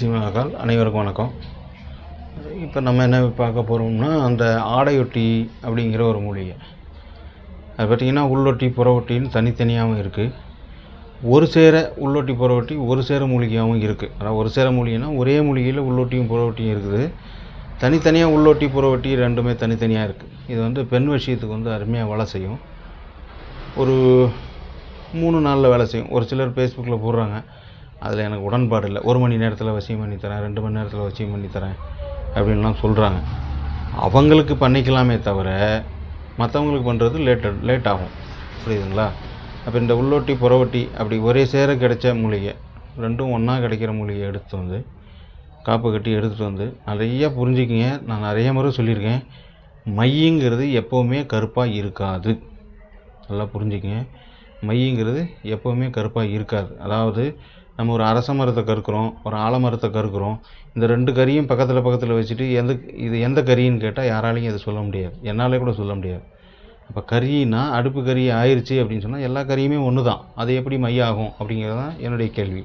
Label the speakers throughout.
Speaker 1: சிவனாக்கால் அனைவருக்கும் வணக்கம் இப்போ நம்ம என்ன பார்க்க போகிறோம்னா அந்த ஆடையொட்டி அப்படிங்கிற ஒரு மூலிகை அது பார்த்திங்கன்னா உள்ளொட்டி புறவொட்டின்னு தனித்தனியாகவும் இருக்குது ஒரு சேர உள்ளொட்டி புறவொட்டி ஒரு சேர மூலிகையாகவும் இருக்குது அதாவது ஒரு சேர மூலிகைனா ஒரே மூலிகையில் உள்ளொட்டியும் புறவொட்டியும் இருக்குது தனித்தனியாக உள்ளொட்டி புறவொட்டி ரெண்டுமே தனித்தனியாக இருக்குது இது வந்து பெண் விஷயத்துக்கு வந்து அருமையாக வேலை செய்யும் ஒரு மூணு நாளில் வேலை செய்யும் ஒரு சிலர் ஃபேஸ்புக்கில் போடுறாங்க அதில் எனக்கு உடன்பாடு இல்லை ஒரு மணி நேரத்தில் வசியம் பண்ணி தரேன் ரெண்டு மணி நேரத்தில் வசியம் பண்ணி தரேன் அப்படின்லாம் சொல்கிறாங்க அவங்களுக்கு பண்ணிக்கலாமே தவிர மற்றவங்களுக்கு பண்ணுறது லேட் லேட் ஆகும் புரியுதுங்களா அப்போ இந்த உள்ளொட்டி புறவட்டி அப்படி ஒரே சேர கிடைச்ச மூலிகை ரெண்டும் ஒன்றா கிடைக்கிற மூலிகை எடுத்து வந்து காப்பு கட்டி எடுத்துகிட்டு வந்து நிறையா புரிஞ்சுக்கிங்க நான் நிறைய முறை சொல்லியிருக்கேன் மையங்கிறது எப்போவுமே கருப்பாக இருக்காது நல்லா புரிஞ்சுக்கிங்க மையங்கிறது எப்போவுமே கருப்பாக இருக்காது அதாவது நம்ம ஒரு அரச மரத்தை கறுக்கிறோம் ஒரு ஆலமரத்தை கறுக்கிறோம் இந்த ரெண்டு கறியும் பக்கத்தில் பக்கத்தில் வச்சுட்டு எந்த இது எந்த கறின்னு கேட்டால் யாராலையும் இதை சொல்ல முடியாது என்னாலே கூட சொல்ல முடியாது இப்போ கறினா அடுப்பு கறி ஆயிடுச்சு அப்படின்னு சொன்னால் எல்லா கறியுமே ஒன்று தான் அது எப்படி மையாகும் அப்படிங்கிறது தான் என்னுடைய கேள்வி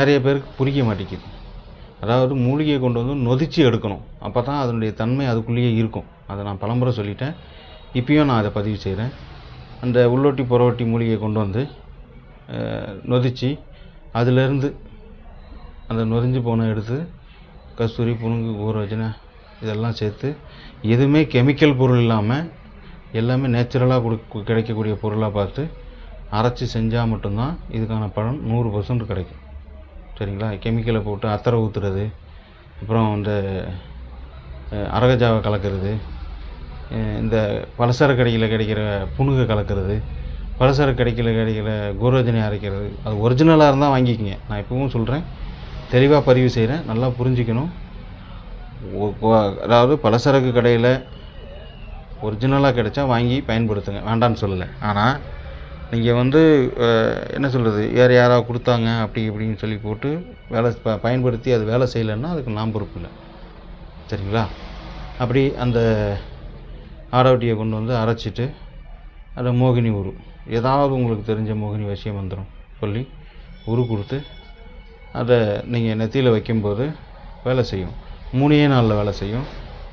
Speaker 1: நிறைய பேருக்கு புரிய மாட்டேங்குது அதாவது மூலிகையை கொண்டு வந்து நொதிச்சு எடுக்கணும் அப்போ தான் அதனுடைய தன்மை அதுக்குள்ளேயே இருக்கும் அதை நான் பலம்புரை சொல்லிட்டேன் இப்பயும் நான் அதை பதிவு செய்கிறேன் அந்த உள்ளொட்டி புறவொட்டி மூலிகையை கொண்டு வந்து நொதிச்சு அதுலேருந்து அந்த நொறிஞ்சு போன எடுத்து கஸ்தூரி புனுங்கு ஊறவச்சுன இதெல்லாம் சேர்த்து எதுவுமே கெமிக்கல் பொருள் இல்லாமல் எல்லாமே நேச்சுரலாக கொடு கிடைக்கக்கூடிய பொருளாக பார்த்து அரைச்சி செஞ்சால் மட்டும்தான் இதுக்கான பழம் நூறு பர்சன்ட் கிடைக்கும் சரிங்களா கெமிக்கலை போட்டு அத்தரை ஊற்றுறது அப்புறம் இந்த அரகஜாவை கலக்கிறது இந்த பலசரக்கடையில் கிடைக்கிற புணுகை கலக்கிறது பல்சர் கிடைக்கல கிடைக்கல கோரோஜனை அரைக்கிறது அது ஒரிஜினலாக இருந்தால் வாங்கிக்கோங்க நான் இப்போவும் சொல்கிறேன் தெளிவாக பதிவு செய்கிறேன் நல்லா புரிஞ்சுக்கணும் அதாவது பலசரக்கு கடையில் ஒரிஜினலாக கிடைச்சா வாங்கி பயன்படுத்துங்க வேண்டான்னு சொல்லலை ஆனால் நீங்கள் வந்து என்ன சொல்கிறது வேறு யாராவது கொடுத்தாங்க அப்படி இப்படின்னு சொல்லி போட்டு வேலை ப பயன்படுத்தி அது வேலை செய்யலைன்னா அதுக்கு நாம் பொறுப்பு இல்லை சரிங்களா அப்படி அந்த ஆடவட்டியை கொண்டு வந்து அரைச்சிட்டு அது மோகினி உரு ஏதாவது உங்களுக்கு தெரிஞ்ச மோகினி வசிய மந்திரம் சொல்லி உரு கொடுத்து அதை நீங்கள் நெத்தியில் வைக்கும்போது வேலை செய்யும் மூணே நாளில் வேலை செய்யும்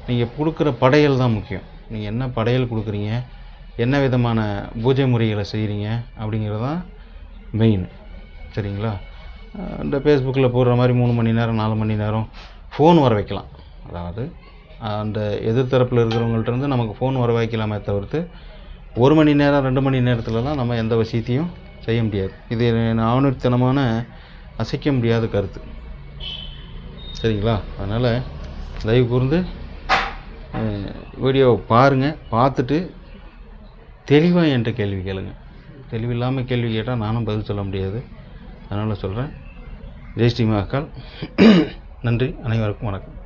Speaker 1: நீங்கள் கொடுக்குற படையல் தான் முக்கியம் நீங்கள் என்ன படையல் கொடுக்குறீங்க என்ன விதமான பூஜை முறைகளை செய்கிறீங்க அப்படிங்கிறது தான் மெயின் சரிங்களா இந்த ஃபேஸ்புக்கில் போடுற மாதிரி மூணு மணி நேரம் நாலு மணி நேரம் ஃபோன் வர வைக்கலாம் அதாவது அந்த எதிர்த்தரப்பில் இருக்கிறவங்கள்ட்ட இருந்து நமக்கு ஃபோன் வர வைக்கலாமே தவிர்த்து ஒரு மணி நேரம் ரெண்டு மணி நேரத்துலலாம் நம்ம எந்த விஷயத்தையும் செய்ய முடியாது இது ஆவணத்தனமான அசைக்க முடியாத கருத்து சரிங்களா அதனால் தயவு கூர்ந்து வீடியோவை பாருங்கள் பார்த்துட்டு தெளிவாக என்கிட்ட கேள்வி கேளுங்க தெளிவில்லாமல் கேள்வி கேட்டால் நானும் பதில் சொல்ல முடியாது அதனால் சொல்கிறேன் ஜெய் ஸ்ரீமாக்கால் நன்றி அனைவருக்கும் வணக்கம்